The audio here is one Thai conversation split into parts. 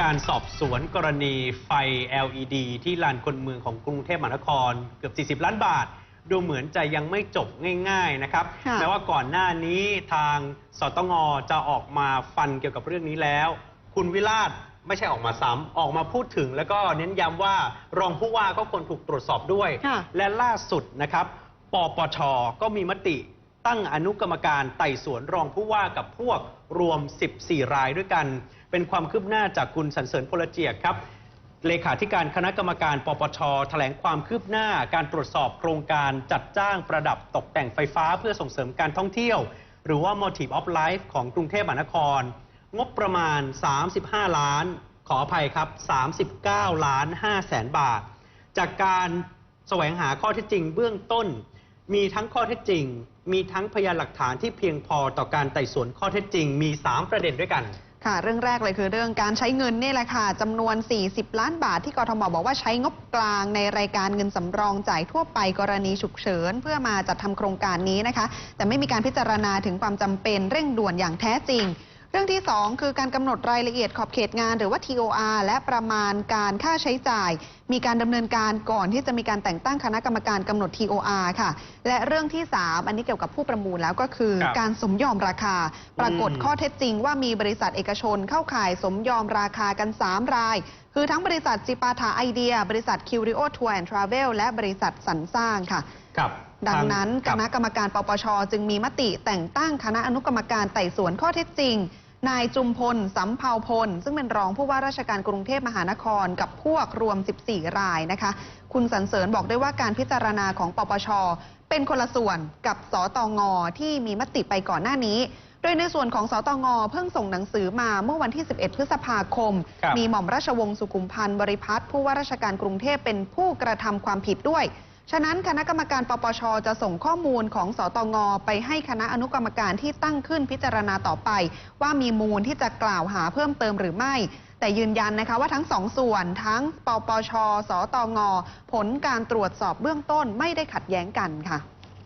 การสอบสวนกรณีไฟ LED ที่ลานคนเมืองของกรุงเทพมหานครเกือบ 40 ล้านบาท ดูเหมือนจะยังไม่จบง่าย ๆนะครับ ค่ะ แม้ว่าก่อนหน้านี้ทางสตงจะออกมาฟันเกี่ยวกับเรื่องนี้แล้ว คุณวิราชไม่ใช่ออกมาซ้ำออกมาพูดถึง แล้วก็เน้นย้ำว่ารองผู้ว่าก็ควรถูกตรวจสอบด้วย ค่ะ และล่าสุดนะครับ ปปช ก็มีมติตั้งอนุกรรมการไต่สวนรองผู้ว่ากับพวก รวม 14 รายด้วยกัน เป็นความคืบหน้าจากคุณสันเสริญพลเจียกครับ เลขาธิการคณะกรรมการ ปปชแถลงความคืบหน้าการตรวจสอบโครงการจัดจ้างประดับตกแต่งไฟฟ้าเพื่อส่งเสริมการท่องเที่ยว หรือว่า Motive of Life ของกรุงเทพมหานคร งบประมาณ 35 ล้าน ขออภัยครับ 39 ล้าน5แสนบาท จากการแสวงหาข้อเท็จจริงเบื้องต้น มีทั้งข้อเท็จจริง มีทั้งพยานหลักฐานที่เพียงพอต่อการไต่สวนข้อเท็จจริง มี 3 ประเด็นด้วยกัน ค่ะ เรื่องแรกเลยคือเรื่องการใช้เงินนี่แหละค่ะจำนวน 40 ล้านบาทที่กทมบอกว่าใช้งบกลางในรายการเงินสำรองจ่ายทั่วไปกรณีฉุกเฉิน เพื่อมาจัดทำโครงการนี้นะคะ แต่ไม่มีการพิจารณาถึงความจำเป็นเร่งด่วนอย่างแท้จริง เรื่องที่ 2 คือการกำหนดรายละเอียดขอบเขตงาน หรือว่า TOR และประมาณการค่าใช้จ่าย มีการดำเนินการก่อนที่จะมีการแต่งตั้งคณะกรรมการกำหนด TOR ค่ะ และเรื่องที่ 3 อันนี้เกี่ยวกับผู้ประมูลแล้วก็คือครับการสมยอมราคา ปรากฏอืมข้อเท็จจริงว่ามีบริษัทเอกชนเข้าข่ายสมยอมราคากัน 3 รายคือทั้งบริษัทจิปาถาไอเดีย บริษัทคิวริโอทัวร์แอนด์ทราเวลและบริษัทสรรสร้างค่ะ ครับดังนั้นคครับณะกรรมการปปช จึงมีมติแต่งตั้งคณะอนุกรรมการไต่สวนข้อเท็จจริง นายจุมพลสำเภาพล ซึ่งเป็นรองผู้ว่าราชการกรุงเทพมหานครกับพวกรวม 14 รายนะคะ คุณสรรเสริญบอกด้วยว่าการพิจารณาของปปช เป็นคนละส่วนกับสตงที่มีมติไปก่อนหน้านี้ โดยในส่วนของสตงเพิ่งส่งหนังสือมาเมื่อวันที่ 11 พฤษภาคมครับมีหม่อมราชวงศ์สุขุมพันธ์บริพัตรผู้ว่าราชการกรุงเทพเป็นผู้กระทำความผิดด้วย ฉะนั้นคณะกรรมการปปชจะส่งข้อมูลของสตงไปให้คณะอนุกรรมการที่ตั้งขึ้นพิจารณาต่อไป ว่ามีมูลที่จะกล่าวหาเพิ่มเติมหรือไม่แต่ยืนยันนะคะว่าทั้งสองส่วนทั้งปปช สตง ผลการตรวจสอบเบื้องต้นไม่ได้ขัดแย้งกันค่ะ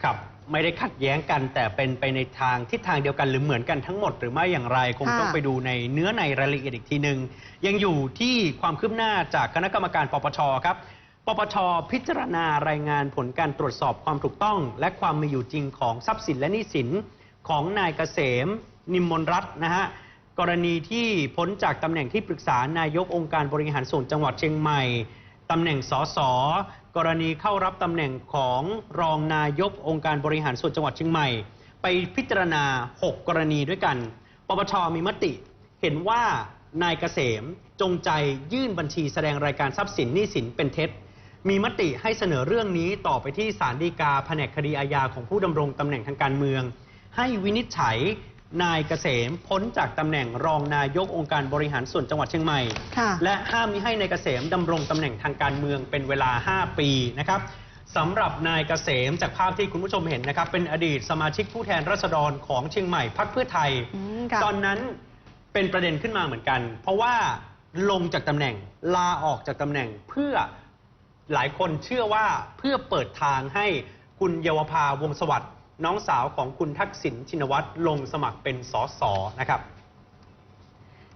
ครับ ไม่ได้ขัดแย้งกัน แต่เป็นไปในทางทิศทางเดียวกันหรือเหมือนกันทั้งหมดหรือไม่อย่างไร คงต้องไปดูในเนื้อในรายละเอียดอีกทีหนึ่งยังอยู่ที่ความคืบหน้าจากคณะกรรมการปปชครับปปชพิจารณารายงานผลการตรวจสอบความถูกต้อง และความมีอยู่จริงของทรัพย์สินและหนี้สินของนายเกษม นิมมนรัตน์นะฮะกรณีที่พ้นจากตำแหน่งที่ปรึกษานายกองค์การบริหารส่วนจังหวัดเชียงใหม่ ตำแหน่งสสกรณีเข้ารับตำแหน่งของรองนายกองค์การบริหารส่วนจังหวัดเชียงใหม่ ไปพิจารณา 6 กรณีด้วยกันปปชมีมติ เห็นว่านายเกษมจงใจยื่นบัญชีแสดงรายการทรัพย์สินหนี้สินเป็นเท็จ มีมติให้เสนอเรื่องนี้ต่อไปที่ศาลฎีกาแผนกคดีอาญาของผู้ดำรงตำแหน่งทางการเมือง ให้วินิจฉัย นายเกษมพ้นจากตำแหน่งรองนายกองค์การบริหารส่วนจังหวัดเชียงใหม่ ค่ะ และห้ามมิให้นายเกษมดำรงตำแหน่งทางการเมืองเป็นเวลา 5 ปีนะครับสำหรับนายเกษมจากภาพที่คุณผู้ชมเห็นนะครับ เป็นอดีตสมาชิกผู้แทนราษฎรของเชียงใหม่พักเพื่อไทย อืมค่ะ ตอนนั้นเป็นประเด็นขึ้นมาเหมือนกัน เพราะว่าลงจากตำแหน่งลาออกจากตำแหน่งเพื่อหลายคนเชื่อว่าเพื่อเปิดทางให้คุณเยาวภาวงศ์สวัสดิ์ น้องสาวของคุณทักษิณชินวัตรลงสมัครเป็นสสนะครับ